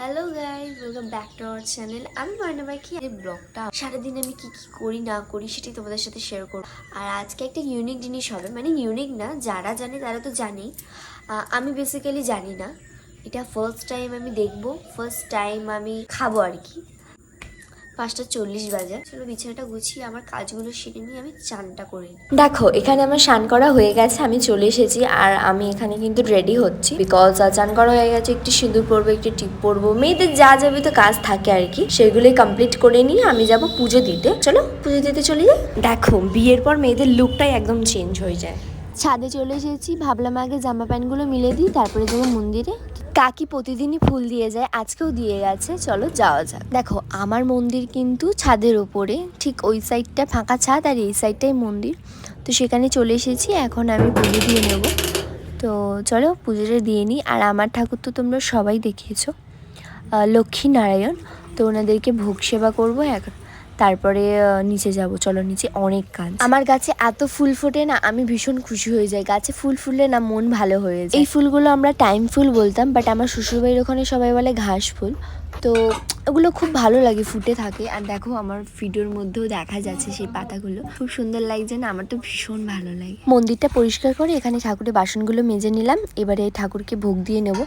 Hello guys welcome back to our channel আমি ভাই কি এই ব্লগটা সারাদিন আমি কি কি করি, না করি সেটি তোমাদের সাথে শেয়ার করব। আর আজকে একটা ইউনিক জিনিস হবে। মানে ইউনিক না, যারা জানে তারা তো জানেই। আমি বেসিক্যালি জানি না। এটা ফার্স্ট টাইম আমি দেখব ফার্স্ট টাইম আমি খাব আর কি। পাঁচটা চল্লিশ বাজে। চলো বিছানাটা গুছিয়ে আমার কাজগুলো সেরে নিয়ে আমি চানটা করে। দেখো এখানে আমার স্নান করা হয়ে গেছে আমি চলে এসেছি আর আমি এখানে কিন্তু রেডি হচ্ছি। বিকজ চান করা হয়ে গেছে একটু সিঁদুর পরবো একটু টিপ পরবো মেয়েদের যা যাবে তো কাজ থাকে আর কি সেগুলোই কমপ্লিট করে নিয়ে আমি যাব পুজো দিতে। চলো পুজো দিতে চলে যাই। দেখো বিয়ের পর মেয়েদের লুকটাই একদম চেঞ্জ হয়ে যায়। ছাদে চলে এসেছি ভাবলাম আগে জামা প্যান্টগুলো মিলে দিই তারপরে যাব মন্দিরে। কাকি প্রতিদিনই ফুল দিয়ে যায়, আজকেও দিয়ে গেছে, চলো যাওয়া যাক। দেখো, আমার মন্দির কিন্তু ছাদের ওপরে, ঠিক ওই সাইডটা ফাঁকা ছাদ আর এই সাইডটাই মন্দির। তো সেখানে চলে এসেছি, এখন আমি পুজো দিয়ে নেব। তো চলো, পুজোটা দিয়ে নিই। আর আমার ঠাকুর তো তোমরা সবাই দেখিয়েছো লক্ষ্মী নারায়ণ। তো ওনাদেরকে ভোগ সেবা করব এখন। তারপরে নিচে যাব। চলো, নিচে অনেক কাজ। আমার গাছে এত ফুল ফোটে না, আমি ভীষণ খুশি হয়ে যাই। গাছে ফুল ফুললে না মন ভালো হয়ে যায়। এই ফুলগুলো আমরা টাইম ফুল বলতাম বাট আমার শ্বশুরবাড়ির ওখানে সবাই বলে ঘাস ফুল। তো, ওগুলো খুব ভালো লাগে, ফুটে থাকে। আর দেখো, আমার ভিডিওর মধ্যেও দেখা যাচ্ছে সেই পাতাগুলো। খুব সুন্দর লাগছে না, আমার তো ভীষণ ভালো লাগে। মন্দিরটা পরিষ্কার করে এখানে ঠাকুরের বাসনগুলো মেজে নিলাম। এবারে ঠাকুরকে ভোগ দিয়ে নেব।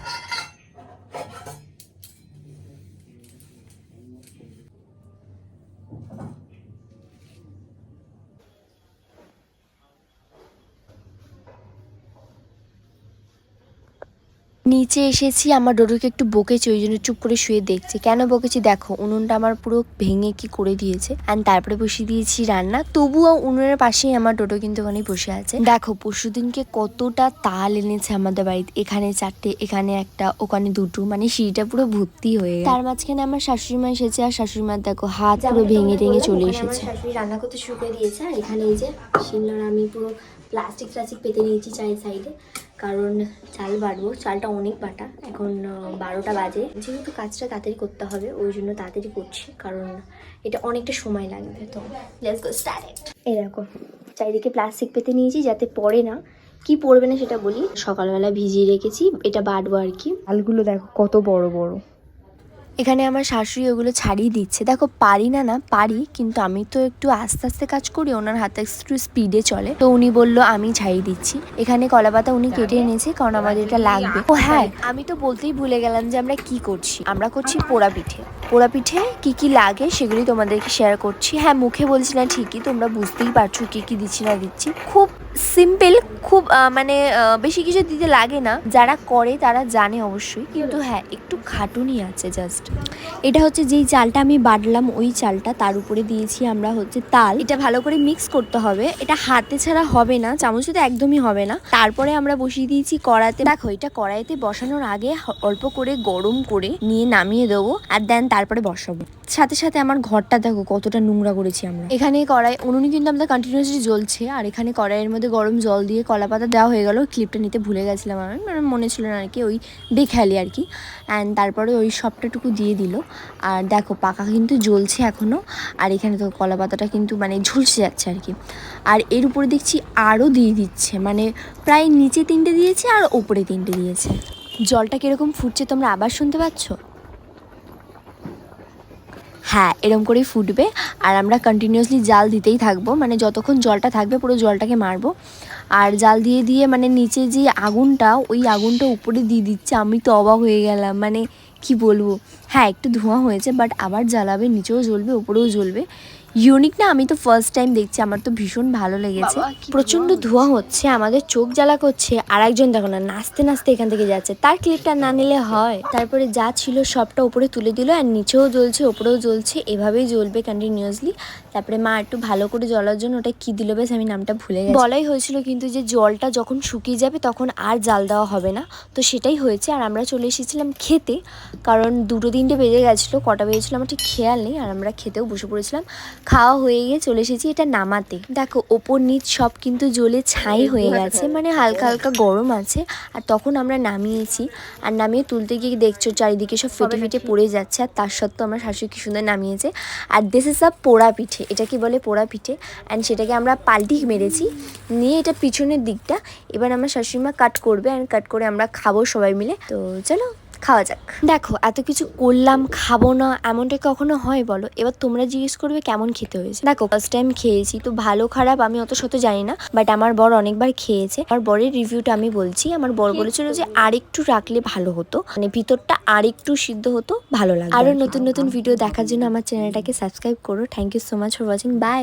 নিচে এসেছি আমার ডোডোকে একটু বকেছি ওই জন্য চুপ করে শুয়ে দেখছে। কেন বকেছি? দেখো উনুনটা আমার পুরো ভেঙে কি করে দিয়েছে। অ্যান্ড তারপরে বসিয়ে দিয়েছি রান্না। তবুও উনুনের পাশেই আমার ডোডো কিন্তু ওখানে বসে আছে। দেখো পরশুদিনকে কতটা তাল এনেছে আমাদের বাড়িতে। এখানে চারটে এখানে একটা ওখানে দুটো। মানে সিঁড়িটা পুরো ভর্তি হয়ে তার মাঝখানে আমার শাশুড়ি মা এসেছে আর শাশুড়ি মার দেখো হাত পুরো ভেঙে ভেঙে চলে এসেছে। শাশুড়ি রান্না করতে শুরু করে দিয়েছে। আর এখানে এই যে শিলনোড়া আমি পুরো প্লাস্টিক প্লাস্টিক পেতে নিয়েছি চাই সাইডে কারণ চাল বাড়বো, চালটা অনেক বাটা, এখন বারোটা বাজে। যেহেতু কাজটা তাড়াতাড়ি করতে হবে, ওই জন্য তাড়াতাড়ি করছি, কারণ এটা অনেকটা সময় লাগবে তো। লেটস গো এই দেখো, চারিদিকে প্লাস্টিক পেতে নিয়েছি যাতে পড়ে না। কি পড়বে না সেটা বলি। সকালবেলা ভিজিয়ে রেখেছি, এটা বাটবো আর কি। আলগুলো দেখো কত বড় বড়। এখানে আমার শাশুড়ি ওগুলো ছাড়িয়ে দিচ্ছে। দেখো পারি না না পারি কিন্তু আমি তো একটু আস্তে আস্তে কাজ করি ওনার হাতে একটু স্পিডে চলে। তো উনি বলল আমি ছাড়িয়ে দিচ্ছি। এখানে কলাপাতা উনি কেটে এনেছে কারণ আমাদের এটা লাগবে। ও হ্যাঁ আমি তো বলতেই ভুলে গেলাম যে আমরা কি করছি। আমরা করছি পোড়া পিঠে। পোড়া পিঠে কী কি লাগে সেগুলি তোমাদেরকে শেয়ার করছি। হ্যাঁ মুখে বলছি না ঠিকই, তোমরা বুঝতেই পারছ কী কী দিচ্ছি না দিচ্ছি। খুব সিম্পল খুব মানে বেশি কিছু দিতে লাগে না। যারা করে তারা জানে অবশ্যই, কিন্তু হ্যাঁ একটু খাটুনি আছে জাস্ট এটা হচ্ছে যেই চালটা আমি বাটলাম, ওই চালটা তার উপরে দিয়েছি আমরা হচ্ছে তাল। এটা ভালো করে মিক্স করতে হবে। এটা হাতে ছাড়া হবে না, চামচে তো একদমই হবে না। তারপরে আমরা বসিয়ে দিয়েছি কড়াতে দেখো, এটা কড়াইতে বসানোর আগে অল্প করে গরম করে নিয়ে নামিয়ে দেবো আর দেন তারপরে বসাবো। সাথে সাথে আমার ঘরটা দেখো, কতটা নোংরা করেছি আমরা। এখানে কড়াই, উনুনি কিন্তু আমাদের কন্টিনিউসলি জ্বলছে, আর এখানে কড়াইয়ের মধ্যে গরম জল দিয়ে কলা পাতা দেওয়া হয়ে গেল। ক্লিপটা নিতে ভুলে গেছিলাম আমি মানে মনে ছিল না আর কি, ওই দেখালি আর কি। অ্যান্ড তারপরে ওই সবটাটুকু দিয়ে দিল। আর দেখো, পাকা কিন্তু জ্বলছে এখনও আর এখানে তো কলা পাতাটা কিন্তু মানে ঝলসে যাচ্ছে আর কি। আর এর উপরে দেখছি আরও দিয়ে দিচ্ছে মানে প্রায় নিচে তিনটে দিয়েছে আর ওপরে তিনটে দিয়েছে। জলটা কীরকম ফুটছে তোমরা আবার শুনতে পাচ্ছ? হ্যাঁ এরম করেই ফুটবে। আর আমরা কন্টিনিউয়াসলি জাল দিতেই থাকব। মানে যতক্ষণ জলটা থাকবে, পুরো জলটাকে মারবো। আর জাল দিয়ে দিয়ে মানে নিচে যে আগুনটা, ওই আগুনটা উপরে দিয়ে দিচ্ছে, আমি তো অবাক হয়ে গেলাম। মানে কি বলব? হ্যাঁ একটু ধোঁয়া হয়েছে বাট আবার জ্বালাবে, নিচেও জ্বলবে, উপরেও জ্বলবে। ইউনিক না আমি তো ফার্স্ট টাইম দেখছি আমার তো ভীষণ ভালো লেগেছে। প্রচণ্ড ধোঁয়া হচ্ছে আমাদের চোখ জ্বালা করছে আর একজন দেখো না নাচতে নাচতে এখান থেকে যাচ্ছে। তার ক্লিপটা না নিলে হয়। তারপরে যা ছিল সবটা উপরে তুলে দিল আর নিচেও জ্বলছে ওপরেও জ্বলছে এভাবেই জ্বলবে কন্টিনিউয়াসলি তারপরে মা একটু ভালো করে জ্বলার জন্য ওটা কি দিল বেশ আমি নামটা ভুলে গেছি। বলাই হয়েছিল কিন্তু যে জলটা যখন শুকিয়ে যাবে তখন আর জাল দেওয়া হবে না। তো সেটাই হয়েছে আর আমরা চলে এসেছিলাম খেতে কারণ দুটো তিনটে বেজে গেছিল কটা বেজেছিলো আমার ঠিক খেয়াল নেই আর আমরা খেতেও বসে পড়েছিলাম। খাওয়া হয়ে গিয়ে চলে এসেছি এটা নামাতে। দেখো ওপর নিচ সব কিন্তু জ্বলে ছাই হয়ে গেছে মানে হালকা হালকা গরম আছে। আর তখন আমরা নামিয়েছি আর নামিয়ে তুলতে গিয়ে দেখছ চারিদিকে সব ফেটে ফেটে পড়ে যাচ্ছে আর তার সত্ত্বেও আমার শাশুড়ি কি সুন্দর নামিয়েছে। আর দিস ইস আ পোড়া পিঠে এটা কি বলে পোড়া পিঠে? অ্যান্ড সেটাকে আমরা পাল্টি মেরেছি নিয়ে এটা পিছনের দিকটা এবার আমার শাশুড়ি মা কাট করবে অ্যান্ড কাট করে আমরা খাব সবাই মিলে। তো চলো। খাওয়া যাক। দেখো এত কিছু করলাম খাব না এমনটা কখনো হয় বলো? এবার তোমরা জিজ্ঞেস করবে কেমন খেতে হয়েছে। দেখো ফার্স্ট টাইম খেয়েছি তো ভালো খারাপ আমি অত শত জানি না বাট আমার বর অনেকবার খেয়েছে। আমার বরের রিভিউটা আমি বলছি আমার বর বলেছিল যে আরেকটু রাখলে ভালো হতো মানে ভিতরটা আরেকটু সিদ্ধ হতো ভালো লাগবে আরও নতুন নতুন ভিডিও দেখার জন্য আমার চ্যানেলটাকে সাবস্ক্রাইব করো। Thank you so much for watching bye